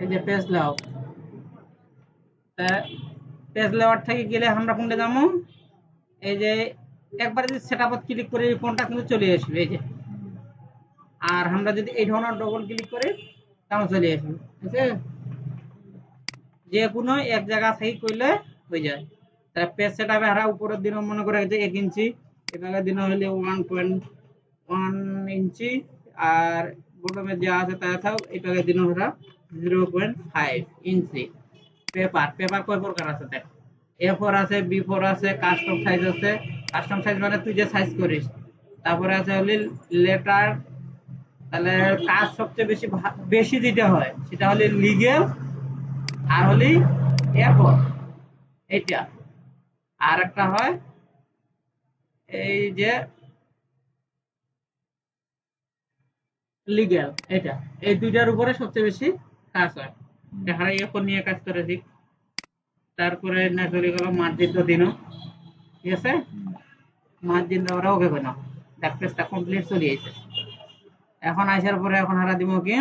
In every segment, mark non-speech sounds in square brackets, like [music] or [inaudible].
এই যে page layout থেকে গেলে আমরা কোনটা যাব এই যে একবার যদি ক্লিক করি কোনটা কিন্তু চলে আসবে, এই যে। আর আমরা যদি এই ধরনের ডবল ক্লিক করি তাও চলে আসবে, ঠিক আছে? যে কোনো এক জায়গা থেকে করলে হয়ে যায়। তাহলে পেজ সেট আপে হারা উপরের দিন মনে করে যে এক ইঞ্চি, এভাবে দিন হলে ওয়ান পয়েন্ট ওয়ান ইঞ্চি, আর বটমে যা আছে তা থাও এটাকে দিন হারা জিরো পয়েন্ট ফাইভ ইঞ্চি পেপার পেপার কয় প্রকার আছে দেখ? এ ফোর আছে বি ফোর আছে কাস্টম সাইজ আছে। কাস্টম সাইজ মানে তুই যে সাইজ করিস। তারপরে আছে হলি লেটার তাহলে কাজ সবচেয়ে বেশি বেশি যেটা হয়, সেটা হলে লিগেল আর হলি এরপর এইটা। আর একটা হয় এই যে লিগ্যাল এটা এই দুইটার উপরে সবচেয়ে বেশি কাজ হয় দেখা এখন নিয়ে কাজ করে ঠিক তারপরে না চলে গেল মার্জিন তো দিনও। ঠিক আছে? মার্জিন দেওয়ারা ওকে কেন পেজটা কমপ্লিট চলে আইছে এখন আসার পরে এখন হারা দিব কি?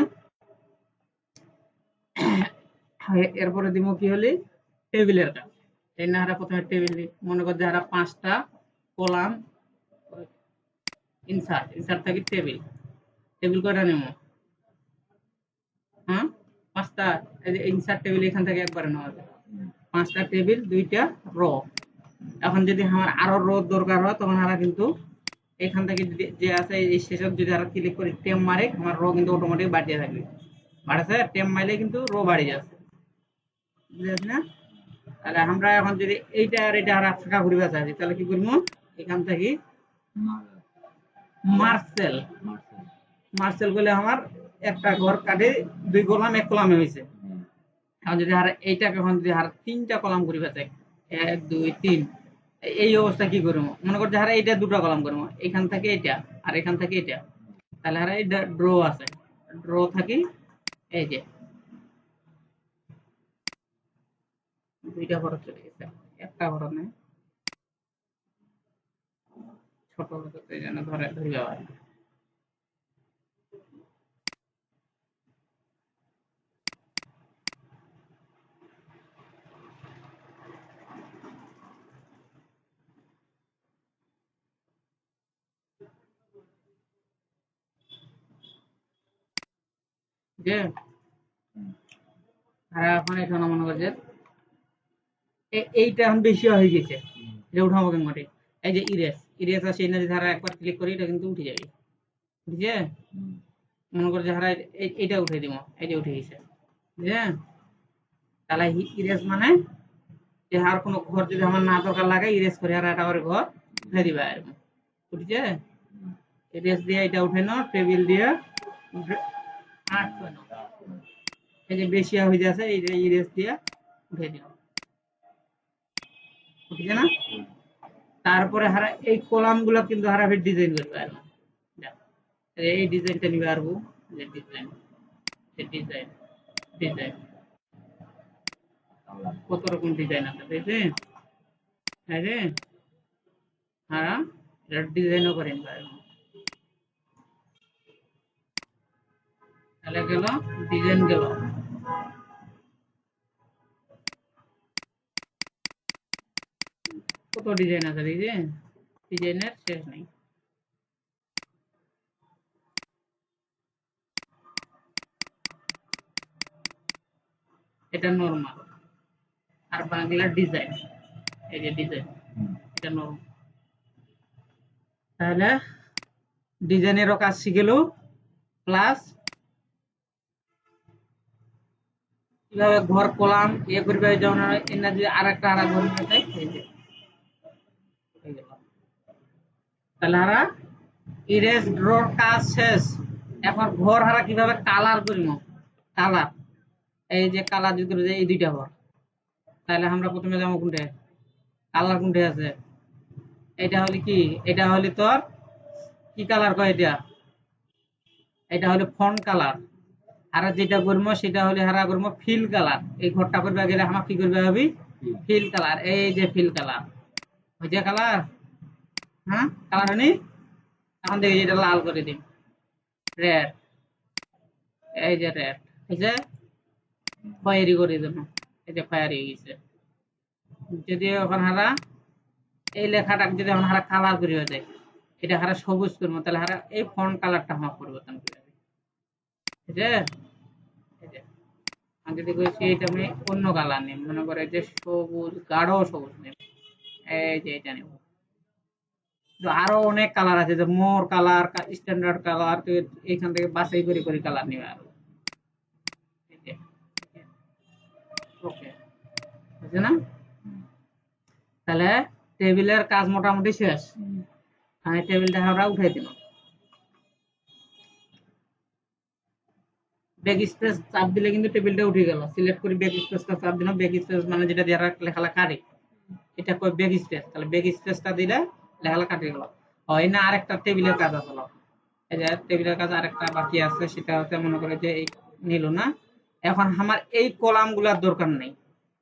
এরপরে দিব কি হলি? টেবিলের কাজ। এই না হারা প্রথমে টেবিল মনে কর যে হারা পাঁচটা কলাম ইনসার্ট। ইনসার্ট থেকে টেবিল। টেবিল কয়টা নেব হ্যাঁ? পাঁচটা এই ইনসার্ট টেবিল এখান থেকে একবারে নেওয়া যায়। পাঁচটা টেবিল দুইটা রো এখন যদি আমার আরও রো দরকার হয় তখন আমরা কিন্তু এখান থেকে যদি যে আছে এই সেসব যদি আমরা ক্লিক করি টেম মারে আমার রো কিন্তু অটোমেটিক বাড়িয়ে থাকবে। বাড়ছে টেম মারলে কিন্তু রো বাড়ি যাচ্ছে। বুঝলি না? তাহলে আমরা এখন যদি এইটা আর এটা আর ফাঁকা ঘুরিবে চাই তাহলে কি করব? এখান থেকে মার্সেল। মার্সেল করলে আমার একটা ঘর কাটে, দুই কলাম এক কলামে হয়েছে এখন যদি আর এইটাকে এখন যদি আর তিনটা কলাম করি চাই এক, দুই, তিন, এই অবস্থা কি করব? মনে করছে হারা এইটা দুটো কলাম করব। এখান থেকে এটা আর এখান থেকে এটা তাহলে হারা এইটা ড্র আছে। ড্র থাকি এই যে। দুইটা ঘর চলে গেছে। একটা ঘর নেই। ছোট এই ধরে ধরিবা যে? আর এখন এখানে মনে করছে। এইটা এখন বেশি হয়ে গেছে। এটা উঠাবো কেন মাটি এই যে ইরেস ইরেস আছে না ধারা একবার ক্লিক করি এটা কিন্তু উঠে যাবে। বুঝছে মনে করছে হারা এইটা উঠে দিব এই যে উঠে গেছে। বুঝছে তাহলে ইরেস মানে যে আর কোনো ঘর যদি আমার না দরকার লাগে ইরেস করে আর একটা ঘর উঠে দিবা এরকম ইরেস দিয়ে এটা উঠে নাও টেবিল দিয়ে এই যে বেশি হয়ে যাচ্ছে, এই যে ইরেস না? তারপরে হারা, এই কলামগুলো কিন্তু হারা ফের ডিজাইন করবে আর এই ডিজাইনটা নিবে আরবো যে ডিজাইন ডিজাইন ডিজাইন কত রকম ডিজাইন আছে দেখছে হ্যাঁ রে হ্যাঁ ডিজাইনও করেন তাহলে গেল ডিজাইন গেল কত ডিজাইন আছে দেখছি ডিজাইনের শেষ নেই এটা নর্মাল আর বাংলা ডিজাইন এই যে ডিজাইন এটা নরম তাহলে ডিজাইনেরও কাজ শিখেলো প্লাস কীভাবে ঘর কলাম ইয়ে করবে যেমন এনা যদি আর একটা আর ঘর তাহলে হারা ইরেজ শেষ। এখন ঘর হারা কীভাবে কালার করিম কালার এই যে কালার যদি করে এই দুইটা ঘর। তাহলে আমরা প্রথমে যাব কোনটা? কালার কোনটা আছে? এটা হলে কি? এটা হলে তোর, কি কালার কয় এটা? এটা হলে ফন্ট কালার আর যেটা করব সেটা হলে হারা করব ফিল কালার এই ঘরটা করবে গেলে আমার কি করবে হবে ফিল কালার এই যে ফিল কালার হয়েছে কালার হ্যাঁ? কালার হয়নি? এখন দেখি এটা লাল করে দিন রেড এই যে রেড হয়েছে খয়েরি করে দেব। এই যে খয়েরি হয়ে গেছে। যদি এখন হারা এই লেখাটা যদি এখন হারা কালার করিবে দেয় এটা হারা সবুজ করব। তাহলে হারা এই ফন্ট কালারটা আমার পরিবর্তন করে আমি যদি কইছি এটা আমি অন্য কালার নিই মনে করে যে সবুজ গাঢ় সবুজ নেব এই যে এটা নেব। আরও অনেক কালার আছে যে মোর কালার স্ট্যান্ডার্ড কালার তো এখান থেকে বাছাই করে করে কালার নিবে আরও। ওকে বুঝছে না? তাহলে টেবিলের কাজ মোটামুটি শেষ। আমি টেবিলটা আমরা উঠাই দিলাম। ব্যাক স্পেস চাপ দিলে কিন্তু টেবিলটা উঠে গেল। সিলেক্ট করে ব্যাক স্পেসটা চাপ দিলাম। ব্যাক স্পেস মানে যেটা দিয়ে লেখালা কাটে। এটা কই ব্যাক স্পেস তাহলে ব্যাক স্পেসটা দিলে লেখালা কাটে গেল। হয় না, আরেকটা টেবিলের কাজ আসলো এই যে টেবিলের কাজ আরেকটা বাকি আছে, সেটা হচ্ছে মনে করে যে এই নিল না। এখন আমার এই কলামগুলার দরকার নেই।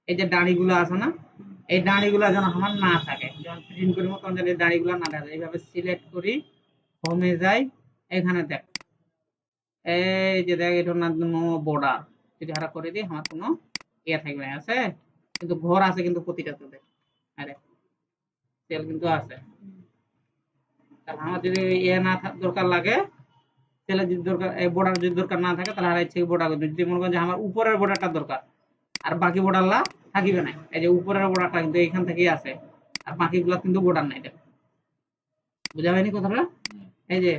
এই যে দাঁড়িগুলো আছে না, এই দাঁড়িগুলো যেন আমার না থাকে। যখন প্রিন্ট করি তখন যেন এই দাঁড়িগুলো না থাকে। এইভাবে সিলেক্ট করি হোমে যাই, এখানে দেখ। এই যে দেখ এটার নাম বর্ডার যদি হারা করে দিই আমার কোনো ইয়ে থাকবে না আছে? কিন্তু ঘর আছে কিন্তু প্রতিটাতে দেখ আরে তেল কিন্তু আছে। তাহলে আমার যদি ইয়ে না দরকার লাগে যদি দরকার এই বর্ডার যদি দরকার না থাকে তাহলে আর ইচ্ছে বর্ডার যদি মনে করেন যে আমার উপরের বর্ডারটা দরকার আর বাকি বর্ডারলা থাকিবে না। এই যে উপরের বর্ডারটা কিন্তু এইখান থেকেই আছে আর বাকিগুলা কিন্তু বর্ডার নাই দেখ। বুঝা হয়নি কথাটা? এই যে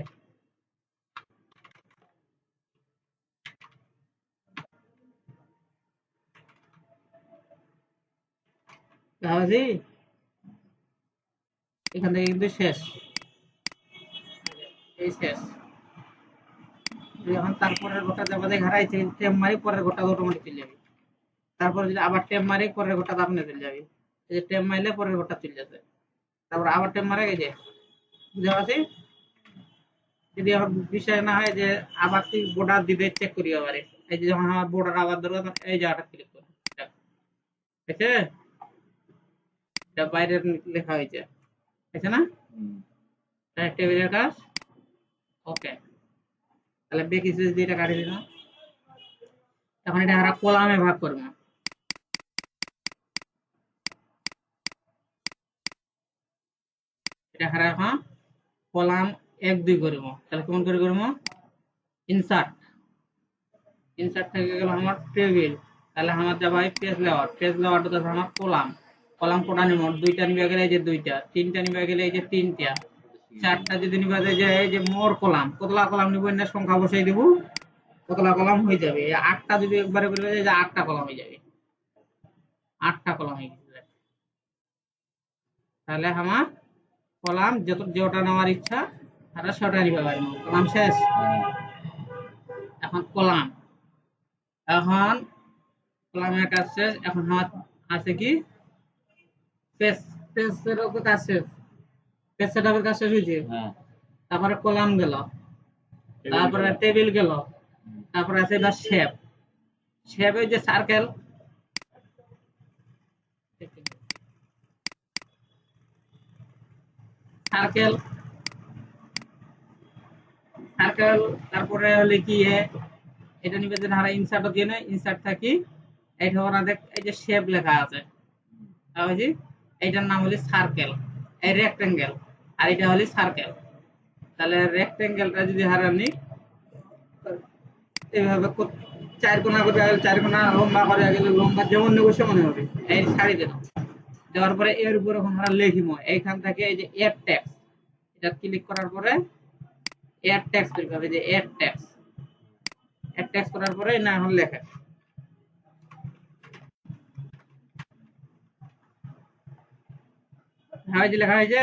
তারপরে যদি আবার টেপ মারি পরের গোটা আপনি চলে যাবে। টেপ মারলে পরের গোটা চলে যাবে। তারপর আবার টেপ মারে যে বুঝতে পারছি? যদি আমার বিষয় না হয় যে আবার তুই বোর্ডার দিবে চেক করি আবারে। এই যে যখন আমার বর্ডার আবার তখন এই জায়গাটা ক্লিক করি ঠিক আছে? এটা বাইরে লেখা হয়েছে। আছে না? টেবিলের কাজ? ওকে। তাহলে বেক স্পেস দিয়ে এটা কাটি দিলাম। এখন এটা আমরা কলামে ভাগ করব। এটা হারা এখন কলাম এক দুই করব। তাহলে কেমন করে করব? ইনসার্ট ইনসার্ট থেকে গেল আমার টেবিল। তাহলে আমার যাব পেজ লেওয়ার পেজ লেওয়ারটা তো আমার কলাম। কলাম কোটা নিব দুইটা নিবে গেলে এই যে দুইটা, তিনটা নিবে গেলে এই যে তিনটা, চারটা যদি নিবে যায় এই যে মোর কলাম, কতলা কলাম নিব না সংখ্যা বসাই দেব, কতলা কলাম হয়ে যাবে। আটটা যদি একবারে করে যায় যে আটটা কলাম হয়ে যাবে। আটটা কলাম হয়ে গেছে। তাহলে আমার কলাম যত যেটা নেওয়ার ইচ্ছা, তারা সেটা নিবে পারব কলাম শেষ? এখন কলাম। এখন কলামের কাজ শেষ। এখন আছে কি? পেজ পেজের কাজ শেষ পেজ সেটআপের কাজ শেষ হয়েছে। হ্যাঁ। তারপরে কলাম গেল তারপরে টেবিল গেল তারপরে আছে এবার শেপ শেপে যে সার্কেল সার্কেল সার্কেল তারপরে হলে কি এটা নিবে যে হারা ইনসার্ট দিয়ে না ইনসার্ট থাকি। এইটা ওরা দেখ এই যে শেপ লেখা আছে। বুঝি এইটার নাম হলো সার্কেল এই রেক্টেঙ্গেল আর এটা হলো সার্কেল তাহলে রেক্টেঙ্গেলটা যদি হারানি এইভাবে কো- চার কোনা করে গেলে চার কোনা লম্বা করে গেলে লম্বা যেমন নেব সেমন হবে, এই সারি দিলাম দেওয়ার পরে এর উপর এখন আমরা লিখিব। এইখান থেকে এই যে এর ট্যাক্স এটা ক্লিক করার পরে এর ট্যাক্স করতে হবে যে এর ট্যাক্স এর ট্যাক্স করার পরে না এখন লেখা। হয়েছে লেখা হয়েছে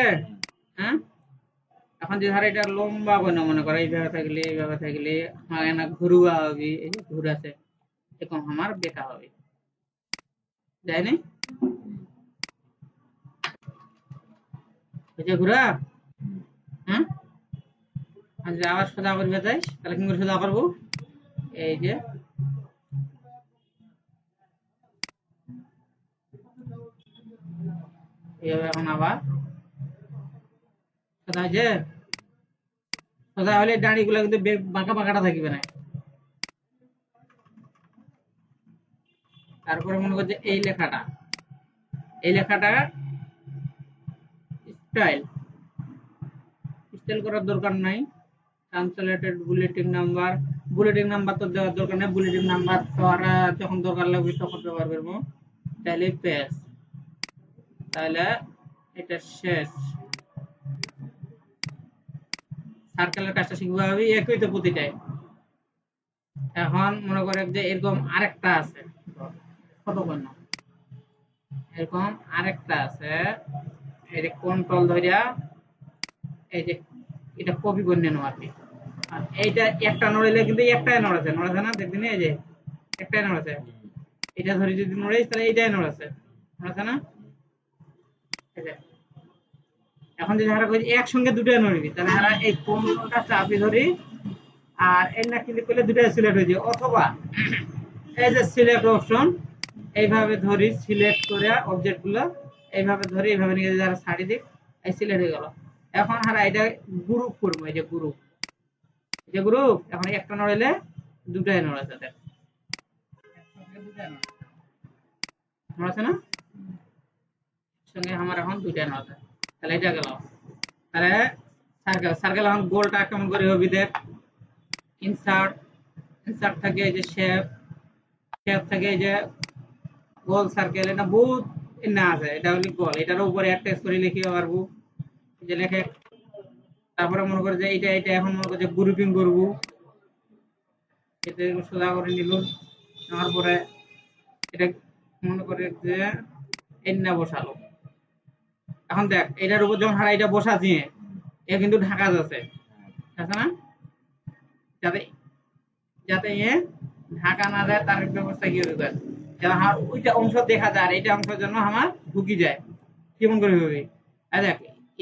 হ্যাঁ? এখন যদি ধর এটা লম্বা কোনো মনে করো, এইভাবে থাকলে এইভাবে থাকলে হয় না, ঘুরুয়া হবে, এই যে ঘুরাছে এরকম আমার বেকা হবে। যায়নি এই যে ঘুরা হ্যাঁ? যদি আবার সোজা করবে তাই? তাহলে কি করে সোজা করব? এই যে এইভাবে তারপরে মনে করছে এই লেখাটা। এই লেখাটা স্টাইল স্টাইল করার দরকার নাই। Translated bulletin number bulletin number তো দেওয়ার দরকার নেই। বুলেটিন নাম্বার যখন দরকার লাগবে তখন ব্যবহার করব। তাহলে পেজ তাহলে এটা শেষ। সার্কেলের কাজটা শিখব হবে একই তো প্রতিটাই। এখন মনে করে যে এরকম আরেকটা আছে। কত না? এরকম আরেকটা আছে। এই যে কন্ট্রোল ধরিয়া এই যে এটা কপি করে নেন আর কি। আর এইটা একটা নড়িলে কিন্তু একটাই নড়েছে নড়েছে না? দেখবেন এই যে একটাই নড়েছে এটা ধরে যদি নড়েছ তাহলে এইটাই নড়েছে নড়েছে না। এখন যদি হারা কই একসঙ্গে দুটোই নড়বি। তাহলে হারা এই কোনটা চাপি ধরি, আর না ক্লিক করলে দুটোই সিলেক্ট হয়ে যাবে। অথবা এই যে সিলেক্ট অপশন এইভাবে ধরি সিলেক্ট করে অবজেক্টগুলো এইভাবে ধরে, এইভাবে নিয়ে যারা ছাড়ি দিক, এই সিলেক্ট হয়ে গেল। এখন হারা এটা গ্রুপ করব, এই যে গ্রুপ এই যে গ্রুপ এখন একটা নড়াইলে দুটাই নড়ে। নড়াচ্ছে না? সঙ্গে আমার এখন দুইটা নড়াচ্ছে তাহলে এটা গেল। তাহলে সার্কেল সার্কেল এখন গোলটা কেমন করে হবি দেখ? ইনসার্ট ইনসার্ট থাকে এই যে শেপ শেপ থাকে এই যে গোল সার্কেল এটা বহুত না আছে, এটা হলো গোল। এটার উপরে একটা করে লিখে পারব। যে লেখে, তারপরে মনে করে যে এটা এটা এখন মনে করে যে গ্রুপিং করব। এটা সোজা করে নিল। নেওয়ার পরে এটা মনে করে যে এন্না বসালো। এখন দেখ, এটার উপর যখন হারা, এটা বসাছি এ কিন্তু ঢাকা যাচ্ছে। আছে না? যাতে যাতে এ ঢাকা না যায়, তার ব্যবস্থা কি হবে আমার ওইটা অংশ দেখা যায়, আর এইটা অংশের জন্য আমার ঢুকি যায়। কেমন করে হবে? আর দেখ,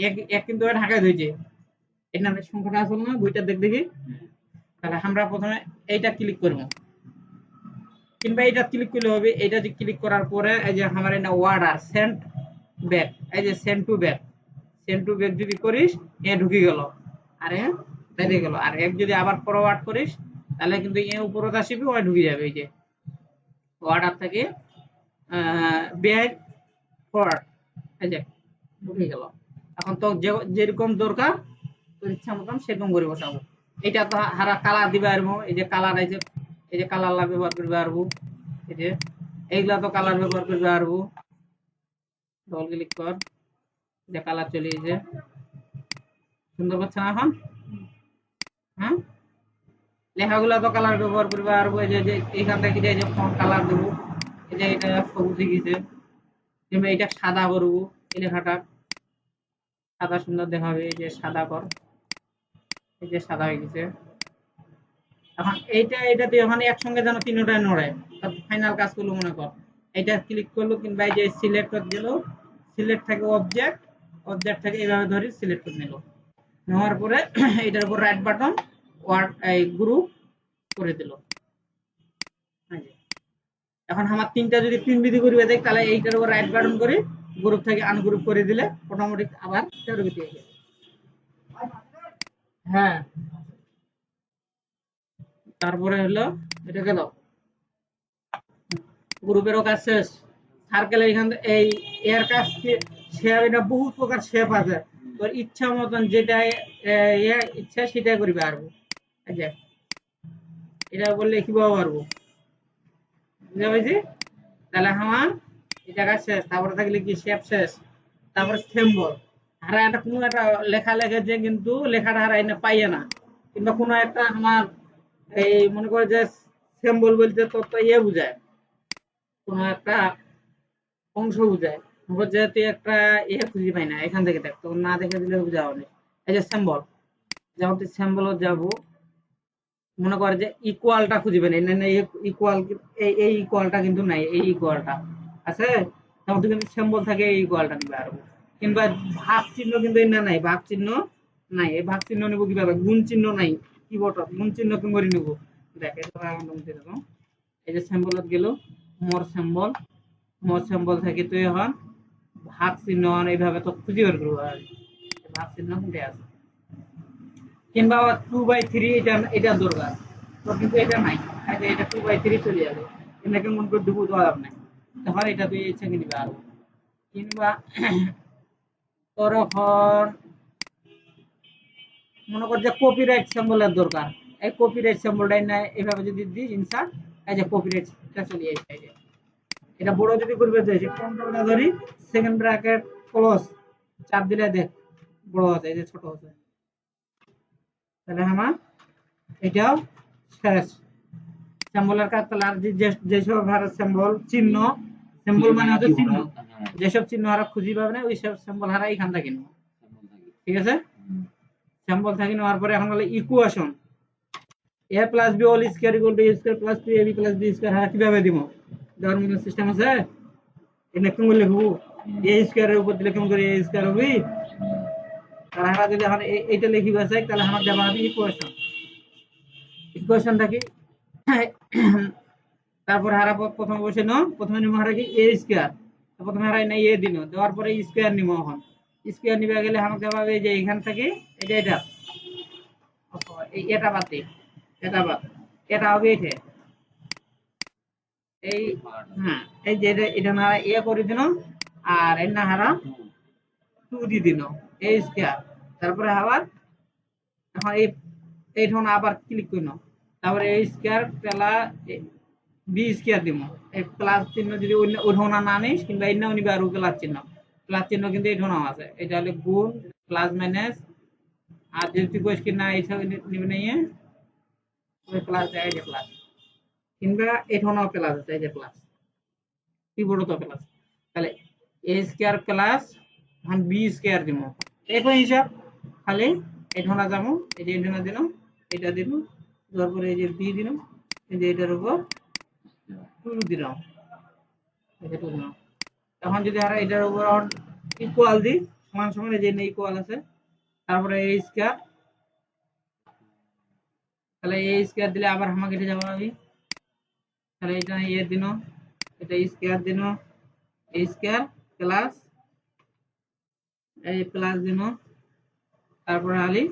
এক এক কিন্তু ঢাকায় ধরেছে এর নামে সংখ্যাটা আসল না? বইটা দেখ দেখি। তাহলে আমরা প্রথমে এইটা ক্লিক করব। কিংবা এটা ক্লিক করলে হবে এটা যে ক্লিক করার পরে, এই যে আমার এটা ওয়ার্ডার সেন্ট ব্যাক এই যে send to back send to back যদি করিস, এ ঢুকে গেল। আর এ বেরিয়ে গেল। আর এক যদি আবার ফরওয়ার্ড করিস, তাহলে কিন্তু এ উপরে আসবে, ওই ঢুকে যাবে, এই যে। ওয়ার্ডার থেকে ব্যাক ফরওয়ার্ড এই যে, ঢুকে গেল। এখন তো যেরকম দরকার, তোর ইচ্ছা মতন সেরকম করে বসাবো। এটা তো হারা কালার দিবে পারব এই যে কালার এই যে এই যে কালার ব্যবহার করবে পারব এই যে, এইগুলা তো কালার ব্যবহার করবে পারব ডবল ক্লিক কর। যে কালার চলে এসেছে সুন্দর করছে না এখন? হ্যাঁ? লেখাগুলা তো কালার ব্যবহার করবে, আর এই যে এইখান থেকে যে- কালার দেবো, এই যে এটা সবুজ গেছে। কিংবা এটা সাদা করব, এই লেখাটা। সাদা সুন্দর দেখাবে, এই যে সাদা কর। এই যে সাদা হয়ে গেছে। এখন এইটা এটা দিয়ে ওখানে একসঙ্গে যেন তিনটায় নড়ে ফাইনাল কাজ করল মনে কর। এটা ক্লিক করল কিংবা এই যে সিলেক্ট করে দিল সিলেক্ট থাকে অবজেক্ট অবজেক্ট থাকে এইভাবে ধরে সিলেক্ট করে নিল। নেওয়ার পরে [clears throat] এটার উপর রাইট বাটন ওয়ার্ড এই গ্রুপ করে দিল। এখন আমার তিনটা যদি তিন বিধি করবে দেখ, তাহলে এইটার উপর রাইট বাটন করে গ্রুপ থেকে আনগ্রুপ করে দিলে অটোমেটিক আবার হয়ে হ্যাঁ। তারপরে হলো, এটা গেল। গ্রুপেরও কাজ শেষ সার্কেল এখান এই এর কাজ শেপ এটা বহু প্রকার শেপ আছে। তোর ইচ্ছা মতন যেটা ইচ্ছা সেটাই করবে পারব আচ্ছা এটা বললে কি পারব? বুঝতে পেরেছি? তাহলে আমার এটা জায়গা শেষ, তারপরে থাকলে কি শেপ শেষ? তারপরে সিম্বল হারা একটা, কোনো একটা লেখা লেগেছে কিন্তু লেখাটা হারা এনে পাইয়ে না। কিংবা কোনো একটা আমার এই মনে করে যে সিম্বল বলতে তো তো ইয়ে বুঝায়। কোনো একটা অংশ বুঝায়। কর একটা ইয়ে খুঁজে পাই না, এখান থেকে দেখ তখন না দেখে দিলে বুঝাও না এই যে সিম্বল যখন তুই সিম্বল যাব, মনে করে যে ইকুয়ালটা খুঁজে পাই না ইকুয়াল এই ইকুয়ালটা কিন্তু নাই, এই ইকুয়ালটা আছে? তখন তুই কিন্তু সিম্বল থাকে এই ইকুয়ালটা নিবে আরও। কিংবা ভাগ চিহ্ন কিন্তু না নাই ভাগ চিহ্ন নাই। এই ভাগ চিহ্ন নিব কীভাবে? গুণ চিহ্ন নাই, কি কিবোর্ড গুণ চিহ্ন কি করে নিব? দেখ এটা এই যে সিম্বলত গেল মোর সিম্বল মোর সিম্বল থেকে তুই এখন ভাগ চিহ্ন হন এইভাবে তো খুঁজে বের করব আর ভাগ চিহ্ন কিন্তু আছে। কিংবা টু বাই থ্রি এটা এটা দরকার। তো কিন্তু এটা নাই। এটা টু বাই থ্রি চলে যাবে এনে কেমন করে ডুবু দেওয়া যাবে না তখন এটা তুই ইচ্ছা কিনবা আর। কিংবা তখন মনে কর যে কপিরাইট সিম্বলের দরকার। এই কপিরাইট সিম্বলটাই না এভাবে যদি দিই ইনসার্ট এই যে কপিরাইটটা চলে এই যে। এটা বড় যদি করবে চাইছি কন্ট্রোলটা ধরি? সেকেন্ড ব্র্যাকেট ক্লোজ চাপ দিলে দেখ বড় হচ্ছে এই যে ছোট হচ্ছে তাহলে আমার এটাও শেষ। সিম্বলের কাজ তাহলে আর যে- যে- যেসব হারা সিম্বল চিহ্ন সিম্বল মানে হচ্ছে চিহ্ন। যেসব চিহ্ন হারা খুঁজি পাবে না ওই সব সিম্বল হারা এখান থেকে নিব। ঠিক আছে? সিম্বল থাকি নেওয়ার পরে এখন হলো equation A plus B whole square equal to A square plus two A B plus B square হারা কীভাবে দিব? দেওয়ার মনে সিস্টেম আছে? এটা কেমন লিখব? এ স্কয়ারের উপর দিলে কেমন করে এ স্কয়ার হবে? তাহলে হারা যদি এখন এইটা লিখিবা চাই তাহলে আমার দেওয়া হবে ইকুয়েশন ইকুয়েশনটা কি? তারপর হারা প্রথমে বসে নাও। প্রথমে নিব হারা কি? এ স্কয়ার প্রথমে হারাই নাই এ দিন দেওয়ার পরে স্কয়ার নিব এখন। স্কয়ার নিবে গেলে আমাকে দেওয়া হবে যে এখান থেকে এটা এটা। এটা বাদ। এই হ্যাঁ এই ইয়ে করে তারপরে আবার এখন এই আবার ক্লিক করিন তারপরে পেলা বি স্কয়ার দিব এই প্লাস চিহ্ন যদি অন্য ওঠানা না নিস কিংবা অন্য নিবে আর প্লাস চিহ্ন। প্লাস চিহ্ন কিন্তু এইখানেও আছে। এটা হলে গুণ প্লাস মাইনাস আর যদি তুই কি না এইসব নিবে না এই যে প্লাস এখন বি স্কয়ার দিব একই হিসাব খালি এখানে যাব এই যে এখানে দিলাম এটা দিলাম টু দিলাম এখন যদি আর এটার উপর ইকুয়াল দিই, সমান সমান এই যে ইকুয়াল আছে, তারপরে এই স্কয়ার তাহলে এই স্কয়ার দিলে আবার আমাকে এটা যাব আমি তাহলে এটা এ দিন এটা স্কয়ার দিন এই স্কয়ার প্লাস এই প্লাস দিন তারপরে আলি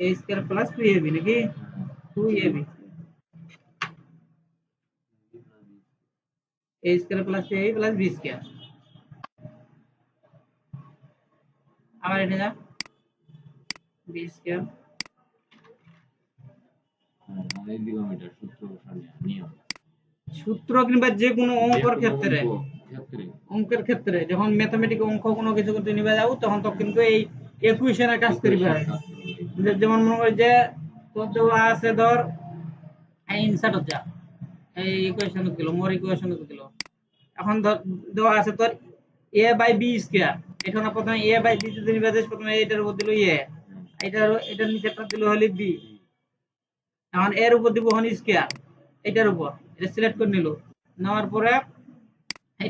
A square plus two AB নাকি two AB A square plus two AB plus B square আবার এটা যা বি স্কয়ার সূত্র বসানো নিয়ম। সূত্র কিংবা যে কোনো অঙ্কর ক্ষেত্রে। অঙ্কের ক্ষেত্রে। যখন ম্যাথমেটিক অঙ্ক কোনো কিছু করতে নিবে যাব তখন তো কিন্তু এই ইকুয়েশনের কাজ করিবে। যেমন মনে করি যে তোর আছে ধর এই ইনসার্ট হচ্ছে এই ইকুয়েশন দিল মোর ইকুয়েশন দিল এখন ধর দেওয়া আছে তোর এ বাই বি স্কয়ার এখানে প্রথমে এ বাই বি যদি নিবে প্রথমে এটার উপর দিল এ এটার এটার নিচেরটা দিল হলে বি এখন এর উপর দিব হন স্কয়ার এটার উপর, এটা সিলেক্ট করে নিল। নেওয়ার পরে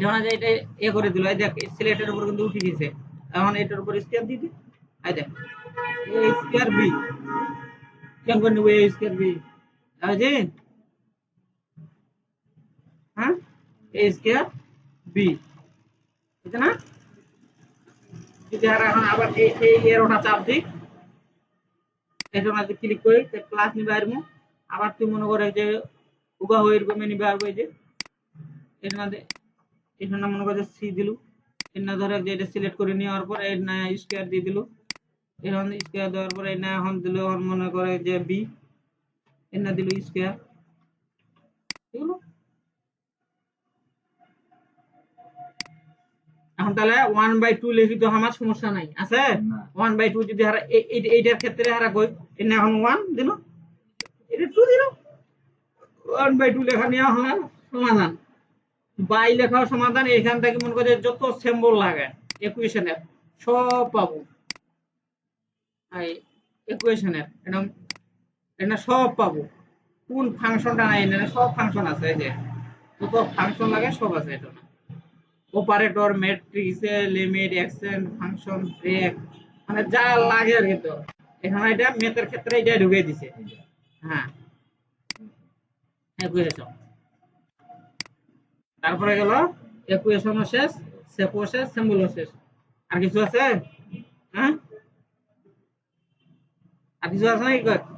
ধরনের যে এটা এ করে দিল। এই দেখ সিলেক্টের উপর কিন্তু উঠে গেছে। এখন এটার উপর স্কয়ার দিবি এই দেখ, এ স্কয়ার বি কেন করে নেব, এ স্কয়ার বি আছে হ্যাঁ? এ স্কয়ার বি বুঝছে না? যদি আর এখন আবার এই এই এর ওটা চাপ দিই এটা না ক্লিক করি ক্লাস নিবে আর আবার তুই মনে করে যে উগা হয়ে এরকম নিবে আর যে এটা না দে- এটা না মনে করে সি দিলু। এর না ধরে যে এটা সিলেক্ট করে নেওয়ার পর এর না স্কয়ার দিয়ে দিলু। এখন স্কয়ার দেওয়ার পরে এর না এখন দিল এখন মনে করে যে বি এর না দিল স্কয়ার ঠিক এখন তাহলে ওয়ান বাই টু লিখি তো আমার সমস্যা নাই আছে। ওয়ান বাই টু যদি হারা এই- এই- এইটার ক্ষেত্রে হারা কই? এর না এখন ওয়ান দিল। এটা টু দিল। ওয়ান বাই টু লেখা নেওয়া সমাধান। বাই লেখাও সমাধান, এখান থেকে মনে যত লাগে ইকুয়েশনের সব পাবো। ইকুয়েশনের এটা সব পাবো। কোন ফাংশনটা নাই, এখানে সব ফাংশন আছে, এই যে। যত ফাংশন লাগে, সব আছে এটা operator matrix limit extend function break মানে যা লাগে আর কি তো। এখানে এটা ম্যাথের ক্ষেত্রে এটা ঢুকে দিছে। হ্যাঁ। ইকুয়েশন তারপরে গেল ইকুয়েশনও শেষ সেপো শেষ সিম্বলও শেষ। আর কিছু আছে? হ্যাঁ? আর কিছু আছে নাকি?